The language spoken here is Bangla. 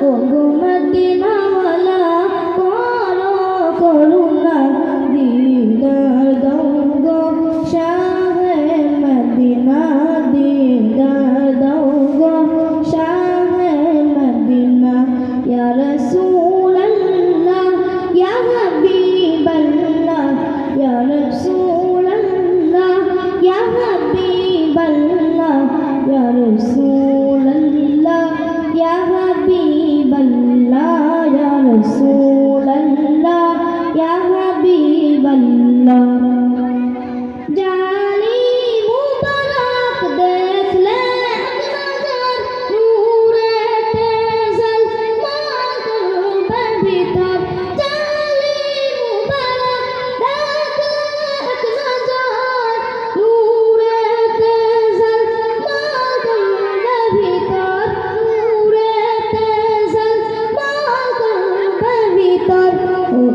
মদিনাওয়ালা ওগো